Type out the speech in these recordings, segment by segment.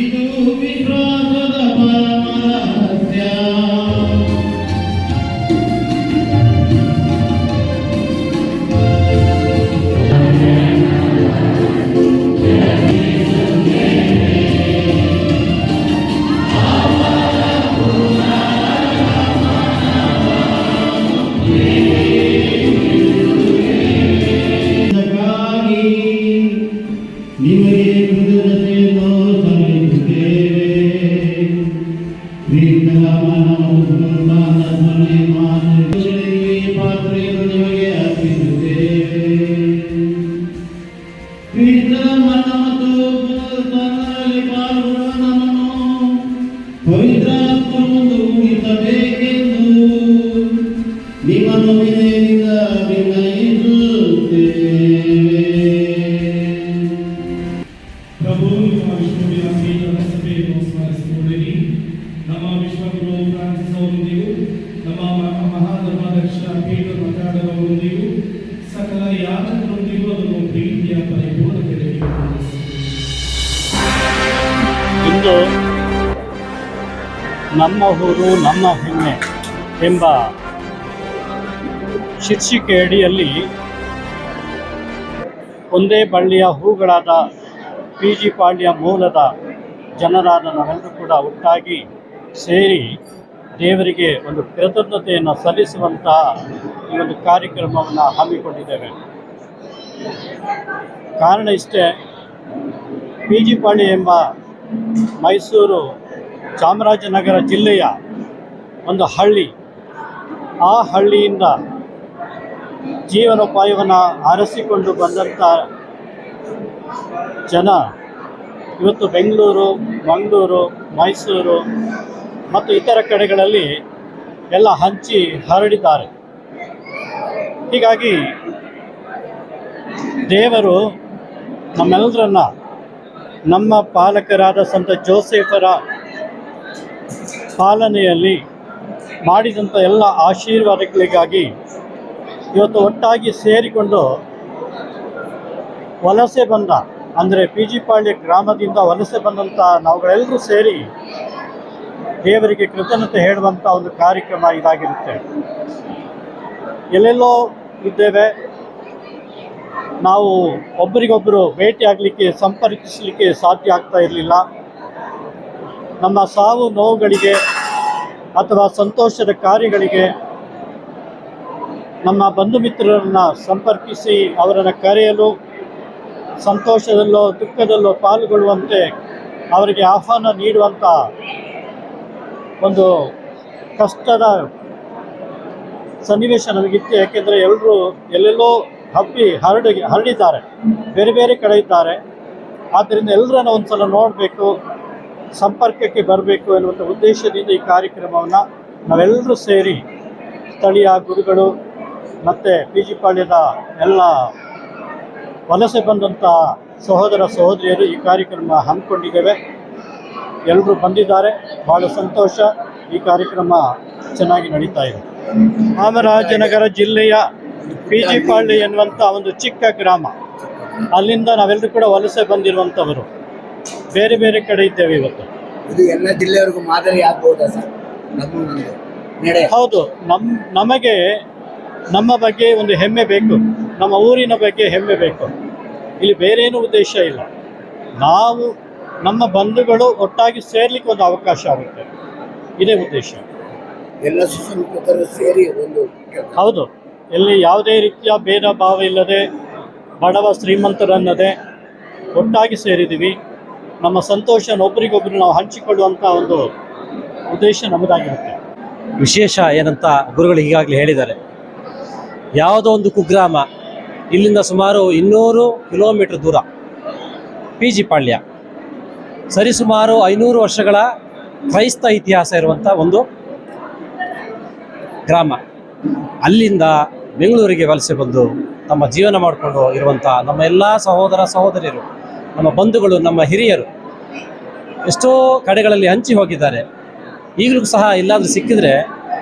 ಇದು ವಿಗ್ರಹ ನಿಮಗೆ ಅರ್ಪಿಸುತ್ತೇವೆ ವಿವಿಧ ಮತ ಮತ್ತು ಪುನರುತ್ಥಾನದಲ್ಲಿ ಪಾಲ್ಗೊಳ್ಳುವ ನಮ್ಮನ್ನು ಪವಿತ್ರಾತ್ಮನೊಂದು ಮುಗಿಸಬೇಕೆಂದು ನಿಮ್ಮನ್ನು ವಿನಯದಿಂದ ಪ್ರಭು ನಮ್ಮ ಮಹಾಧರ್ಮದರ್ಶ ಪೀಠರು ಮಾತಾಡುವವರೊಂದಿಗೂ ಸಕಲ ಯಾಜಕರೊಂದಿಗೂ ಅದನ್ನು ಪ್ರೀತಿಯ ಪರಿಪೂರ್ಣತೆಗೆ ಇಂದು ನಮ್ಮ ಊರು, ನಮ್ಮ ಹೆಮ್ಮೆ ಎಂಬ ಶೀರ್ಷಿಕೆ ಅಡಿಯಲ್ಲಿ ಒಂದೇ ಬಳ್ಳಿಯ ಹೂಗಳಾದ ಪಿ ಜಿ ಪಾಳ್ಯ ಮೂಲದ ಜನರಾದ ನಾವೆಲ್ಲರೂ ಕೂಡ ಒಟ್ಟಾಗಿ ಸೇರಿ ದೇವರಿಗೆ ಒಂದು ಕೃತಜ್ಞತೆಯನ್ನು ಸಲ್ಲಿಸುವಂತಹ ಈ ಒಂದು ಕಾರ್ಯಕ್ರಮವನ್ನು ಹಮ್ಮಿಕೊಂಡಿದ್ದೇವೆ. ಕಾರಣ ಇಷ್ಟೇ, ಪಿ ಜಿ ಪಾಳ್ಯ ಎಂಬ ಮೈಸೂರು ಚಾಮರಾಜನಗರ ಜಿಲ್ಲೆಯ ಒಂದು ಹಳ್ಳಿ. ಆ ಹಳ್ಳಿಯಿಂದ ಜೀವನೋಪಾಯವನ್ನು ಆರಿಸಿಕೊಂಡು ಬಂದಂಥ ಜನ ಇವತ್ತು ಬೆಂಗಳೂರು, ಮಂಗಳೂರು, ಮೈಸೂರು ಮತ್ತು ಇತರ ಕಡೆಗಳಲ್ಲಿ ಎಲ್ಲ ಹಂಚಿ ಹರಡಿದ್ದಾರೆ. ಹೀಗಾಗಿ ದೇವರು ನಮ್ಮೆಲ್ಲರನ್ನ ನಮ್ಮ ಪಾಲಕರಾದ ಸಂತ ಜೋಸೆಫರ ಪಾಲನೆಯಲ್ಲಿ ಮಾಡಿದಂಥ ಎಲ್ಲ ಆಶೀರ್ವಾದಗಳಿಗಾಗಿ ಇವತ್ತು ಒಟ್ಟಾಗಿ ಸೇರಿಕೊಂಡು ವಲಸೆ ಬಂದ, ಅಂದರೆ ಪಿ ಜಿ ಗ್ರಾಮದಿಂದ ವಲಸೆ ಬಂದಂಥ ನಾವುಗಳೆಲ್ಲರೂ ಸೇರಿ ದೇವರಿಗೆ ಕೃತಜ್ಞತೆ ಹೇಳುವಂಥ ಒಂದು ಕಾರ್ಯಕ್ರಮ ಇದಾಗಿರುತ್ತೆ. ಎಲ್ಲೆಲ್ಲೋ ಇದ್ದೇವೆ. ನಾವು ಒಬ್ಬರಿಗೊಬ್ಬರು ಭೇಟಿ ಆಗಲಿಕ್ಕೆ, ಸಂಪರ್ಕಿಸಲಿಕ್ಕೆ ಸಾಧ್ಯ ಆಗ್ತಾ ಇರಲಿಲ್ಲ. ನಮ್ಮ ಸಾವು ನೋವುಗಳಿಗೆ ಅಥವಾ ಸಂತೋಷದ ಕಾರ್ಯಗಳಿಗೆ ನಮ್ಮ ಬಂಧು ಮಿತ್ರರನ್ನು ಸಂಪರ್ಕಿಸಿ ಅವರನ್ನು ಕರೆಯಲು, ಸಂತೋಷದಲ್ಲೋ, ದುಃಖದಲ್ಲೋ ಪಾಲ್ಗೊಳ್ಳುವಂತೆ ಅವರಿಗೆ ಆಹ್ವಾನ ನೀಡುವಂಥ ಒಂದು ಕಷ್ಟದ ಸನ್ನಿವೇಶ ನಮಗಿತ್ತು ಯಾಕೆಂದರೆ ಎಲ್ಲರೂ ಎಲ್ಲೆಲ್ಲೋ ಹಬ್ಬಿ ಹರಡಿ ಹರಡಿದ್ದಾರೆ. ಬೇರೆ ಬೇರೆ ಕಡೆ ಇದ್ದಾರೆ. ಆದ್ದರಿಂದ ಎಲ್ಲರನ್ನ ಒಂದು ಸಲ ನೋಡಬೇಕು, ಸಂಪರ್ಕಕ್ಕೆ ಬರಬೇಕು ಎನ್ನುವಂಥ ಉದ್ದೇಶದಿಂದ ಈ ಕಾರ್ಯಕ್ರಮವನ್ನು ನಾವೆಲ್ಲರೂ ಸೇರಿ ಸ್ಥಳೀಯ ಗುರುಗಳು ಮತ್ತು ಪಿ ಜಿ ಪಾಳ್ಯದ ಎಲ್ಲ ವಲಸೆ ಬಂದಂಥ ಸಹೋದರ ಸಹೋದರಿಯರು ಈ ಕಾರ್ಯಕ್ರಮ ಹಮ್ಮಿಕೊಂಡಿದ್ದೇವೆ. ಎಲ್ಲರೂ ಬಂದಿದ್ದಾರೆ. ಭಾಳ ಸಂತೋಷ. ಈ ಕಾರ್ಯಕ್ರಮ ಚೆನ್ನಾಗಿ ನಡೀತಾ ಇದೆ. ಚಾಮರಾಜನಗರ ಜಿಲ್ಲೆಯ ಪಿ ಜಿ ಪಾಳ್ಯ ಎನ್ನುವಂಥ ಒಂದು ಚಿಕ್ಕ ಗ್ರಾಮ. ಅಲ್ಲಿಂದ ನಾವೆಲ್ಲರೂ ಕೂಡ ವಲಸೆ ಬಂದಿರುವಂಥವರು ಬೇರೆ ಬೇರೆ ಕಡೆ ಇದ್ದೇವೆ ಇವತ್ತು. ಇದು ಎಲ್ಲ ಜಿಲ್ಲೆಯವರೆಗೂ ಮಾದರಿ ಆಗ್ಬೋದ ಸರ್? ಹೌದು. ನಮ್ ನಮಗೆ ನಮ್ಮ ಬಗ್ಗೆ ಒಂದು ಹೆಮ್ಮೆ ಬೇಕು. ನಮ್ಮ ಊರಿನ ಬಗ್ಗೆ ಹೆಮ್ಮೆ ಬೇಕು. ಇಲ್ಲಿ ಬೇರೆ ಏನು ಉದ್ದೇಶ ಇಲ್ಲ. ನಾವು ನಮ್ಮ ಬಂಧುಗಳು ಒಟ್ಟಾಗಿ ಸೇರ್ಲಿಕ್ಕೆ ಒಂದು ಅವಕಾಶ ಆಗುತ್ತೆ. ಇದೇ ಉದ್ದೇಶ. ಎಲ್ಲ ಸುಸಂಸ್ಕೃತರು ಸೇರಿ ಒಂದು ಹೌದು. ಇಲ್ಲಿ ಯಾವುದೇ ರೀತಿಯ ಭೇದ ಭಾವ ಇಲ್ಲದೆ ಬಡವ ಶ್ರೀಮಂತರನ್ನದೆ ಒಟ್ಟಾಗಿ ಸೇರಿದ್ದೀವಿ. ನಮ್ಮ ಸಂತೋಷನ ಒಬ್ರಿಗೊಬ್ರು ನಾವು ಹಂಚಿಕೊಳ್ಳುವಂಥ ಒಂದು ಉದ್ದೇಶ ನಮ್ಮದಾಗಿರುತ್ತೆ ವಿಶೇಷ ಏನಂತ ಗುರುಗಳು ಈಗಾಗಲೇ ಹೇಳಿದ್ದಾರೆ. ಯಾವುದೋ ಒಂದು ಕುಗ್ರಾಮ ಇಲ್ಲಿಂದ ಸುಮಾರು ಇನ್ನೂರು ಕಿಲೋಮೀಟರ್ ದೂರ ಪಿ ಜಿ ಪಾಳ್ಯ. ಸರಿಸುಮಾರು ಐನೂರು ವರ್ಷಗಳ ಕ್ರೈಸ್ತ ಇತಿಹಾಸ ಇರುವಂಥ ಒಂದು ಗ್ರಾಮ. ಅಲ್ಲಿಂದ ಬೆಂಗಳೂರಿಗೆ ವಲಸೆ ಬಂದು ತಮ್ಮ ಜೀವನ ಮಾಡಿಕೊಂಡು ಇರುವಂಥ ನಮ್ಮ ಎಲ್ಲ ಸಹೋದರ ಸಹೋದರಿಯರು, ನಮ್ಮ ಬಂಧುಗಳು, ನಮ್ಮ ಹಿರಿಯರು ಎಷ್ಟೋ ಕಡೆಗಳಲ್ಲಿ ಹಂಚಿ ಹೋಗಿದ್ದಾರೆ. ಈಗಲೂ ಸಹ ಎಲ್ಲಾದರೂ ಸಿಕ್ಕಿದ್ರೆ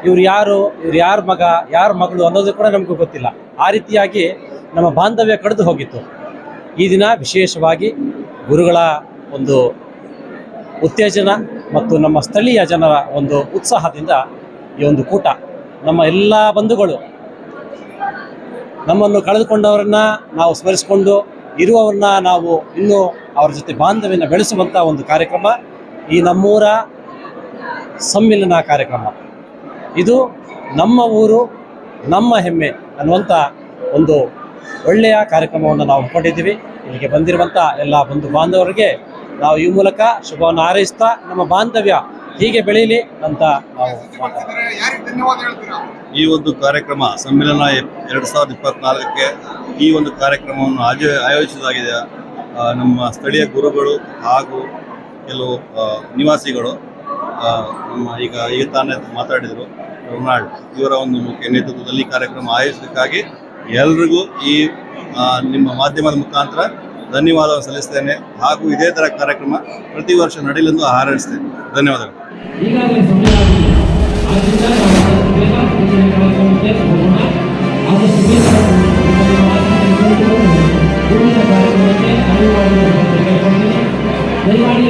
ಇವ್ರು ಯಾರು, ಇವ್ರು ಯಾರ ಮಗ, ಯಾರ ಮಗಳು ಅನ್ನೋದು ಕೂಡ ನಮಗೂ ಗೊತ್ತಿಲ್ಲ. ಆ ರೀತಿಯಾಗಿ ನಮ್ಮ ಬಾಂಧವ್ಯ ಕಡಿದು ಹೋಗಿತ್ತು. ಈ ದಿನ ವಿಶೇಷವಾಗಿ ಗುರುಗಳ ಒಂದು ಉತ್ತೇಜನ ಮತ್ತು ನಮ್ಮ ಸ್ಥಳೀಯ ಜನರ ಒಂದು ಉತ್ಸಾಹದಿಂದ ಈ ಒಂದು ಕೂಟ ನಮ್ಮ ಎಲ್ಲ ಬಂಧುಗಳು ನಮ್ಮನ್ನು ಕಳೆದುಕೊಂಡವರನ್ನ ನಾವು ಸ್ಮರಿಸಿಕೊಂಡು ಇರುವವರನ್ನ ನಾವು ಇನ್ನೂ ಅವರ ಜೊತೆ ಬಾಂಧವ್ಯನ ಬೆಳೆಸುವಂಥ ಒಂದು ಕಾರ್ಯಕ್ರಮ ಈ ನಮ್ಮೂರ ಸಮ್ಮಿಲನ ಕಾರ್ಯಕ್ರಮ. ಇದು ನಮ್ಮ ಊರು, ನಮ್ಮ ಹೆಮ್ಮೆ ಅನ್ನುವಂಥ ಒಂದು ಒಳ್ಳೆಯ ಕಾರ್ಯಕ್ರಮವನ್ನು ನಾವು ಹಮ್ಮಿಕೊಂಡಿದ್ದೀವಿ ಇಲ್ಲಿಗೆ ಬಂದಿರುವಂಥ ಎಲ್ಲ ಬಂಧು ಬಾಂಧವರಿಗೆ ನಾವು ಈ ಮೂಲಕ ಶುಭವನ್ನು ಹಾರೈಸ್ತಾ ನಮ್ಮ ಬಾಂಧವ್ಯ ಹೀಗೆ ಬೆಳೀಲಿ ಅಂತ ನಾವು ಈ ಒಂದು ಕಾರ್ಯಕ್ರಮ ಸಮ್ಮೇಳನ ಎರಡು ಸಾವಿರದ ಇಪ್ಪತ್ನಾಲ್ಕಕ್ಕೆ ಈ ಒಂದು ಕಾರ್ಯಕ್ರಮವನ್ನು ಆಯೋ ಆಯೋಜಿಸಲಾಗಿದೆ. ನಮ್ಮ ಸ್ಥಳೀಯ ಗುರುಗಳು ಹಾಗೂ ಕೆಲವು ನಿವಾಸಿಗಳು ನಮ್ಮ ಈಗ ಈಗ ತಾನೇ ಮಾತಾಡಿದರು. ರೊನಾಲ್ಡ್, ಇವರ ಒಂದು ಮುಖ್ಯ ನೇತೃತ್ವದಲ್ಲಿ ಕಾರ್ಯಕ್ರಮ ಆಯೋಜಿಸಲಿಕ್ಕಾಗಿ ಎಲ್ರಿಗೂ ಈ ನಿಮ್ಮ ಮಾಧ್ಯಮದ ಮುಖಾಂತರ ಧನ್ಯವಾದವನ್ನು ಸಲ್ಲಿಸ್ತೇನೆ ಹಾಗೂ ಇದೇ ಥರ ಕಾರ್ಯಕ್ರಮ ಪ್ರತಿ ವರ್ಷ ನಡೆಯಲೆಂದು ಹಾರೈಸ್ತೇನೆ. ಧನ್ಯವಾದಗಳು. ದಯಮಾಡಿ